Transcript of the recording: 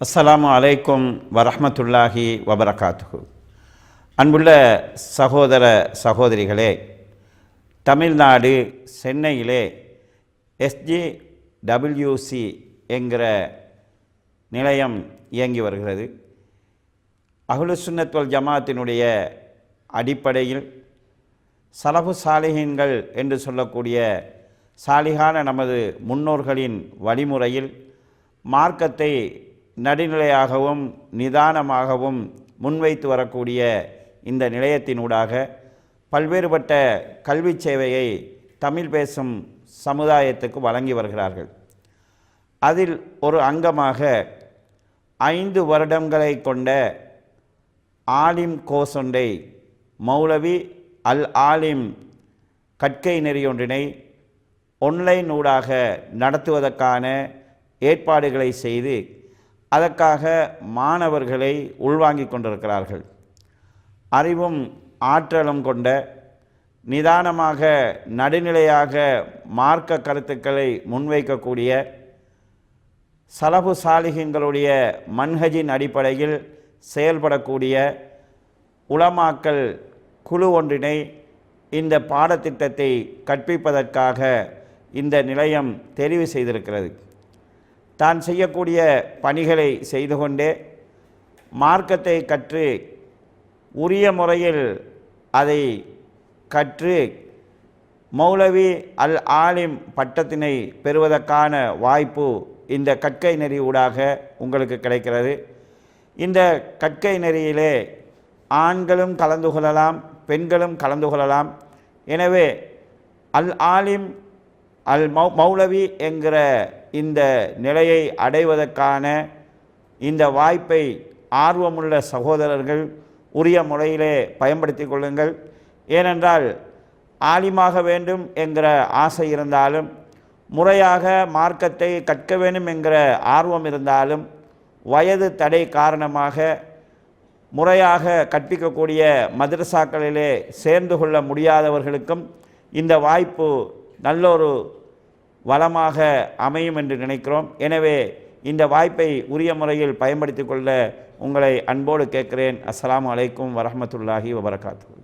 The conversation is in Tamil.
அஸ்ஸலாமு அலைக்கும் வரஹ்மத்துல்லாஹி வபரகாத்துகு அன்புள்ள சகோதர சகோதரிகளே தமிழ்நாடு சென்னையிலே எஸ்ஜி டபிள்யூசி என்கிற நிலையம் இயங்கி வருகிறது. அகுலுசுன்னத்வல் ஜமாத்தினுடைய அடிப்படையில் சலபு சாலிஹீன்கள் என்று சொல்லக்கூடிய சாலிகான நமது முன்னோர்களின் வழிமுறையில் மார்க்கத்தை நடுநிலையாகவும் நிதானமாகவும் முன்வைத்து வரக்கூடிய இந்த நிலையத்தினூடாக பல்வேறுபட்ட கல்வி சேவையை தமிழ் பேசும் சமுதாயத்துக்கு வழங்கி வருகிறார்கள். அதில் ஒரு அங்கமாக ஐந்து வருடங்களை கொண்ட ஆலிம் கோசொண்டை மௌலவி அல் ஆலிம் கற்கை நெறியொன்றினை ஒன்லைன் ஊடாக நடத்துவதற்கான ஏற்பாடுகளை செய்து அதற்காக மாணவர்களை உள்வாங்கிக் கொண்டிருக்கிறார்கள். அறிவும் ஆற்றலும் கொண்ட நிதானமாக நடுநிலையாக மார்க்க கருத்துக்களை முன்வைக்கக்கூடிய சலபு சாலிகங்களுடைய மன்ஹஜின் அடிப்படையில் செயல்படக்கூடிய உளமாக்கல் குழு ஒன்றினை இந்த பாடத்திட்டத்தை கற்பிப்பதற்காக இந்த நிலையம் தெரிவு செய்திருக்கிறது. தான் செய்யக்கூடிய பணிகளை செய்து கொண்டே மார்க்கத்தை கற்று உரிய முறையில் அதை கற்று மௌலவி அல் ஆலிம் பட்டத்தினை பெறுவதற்கான வாய்ப்பு இந்த கற்கை நெறி ஊடாக உங்களுக்கு கிடைக்கிறது. இந்த கற்கை நெறியிலே ஆண்களும் கலந்து கொள்ளலாம் பெண்களும் கலந்து கொள்ளலாம். எனவே அல் ஆலிம் அல் மௌ மௌலவி என்கிற இந்த நிலையை அடைவதற்கான இந்த வாய்ப்பை ஆர்வமுள்ள சகோதரர்கள் உரிய முறையிலே பயன்படுத்தி கொள்ளுங்கள். ஏனென்றால் ஆலிமாக வேண்டும் என்கிற ஆசை இருந்தாலும் முறையாக மார்க்கத்தை கற்க வேண்டும் என்கிற ஆர்வம் இருந்தாலும் வயது தடை காரணமாக முறையாக கற்பிக்கக்கூடிய மதரசாக்களிலே சேர்ந்து கொள்ள முடியாதவர்களுக்கும் இந்த வாய்ப்பு நல்லொரு வளமாக அமையும் என்று நினைக்கிறோம். எனவே இந்த வாய்ப்பை உரிய முறையில் பயன்படுத்தி கொள்ள உங்களை அன்போடு கேட்கிறேன். அஸ்லாம் அலைக்கும் வரமத்துல்லாஹி வபரகாத்து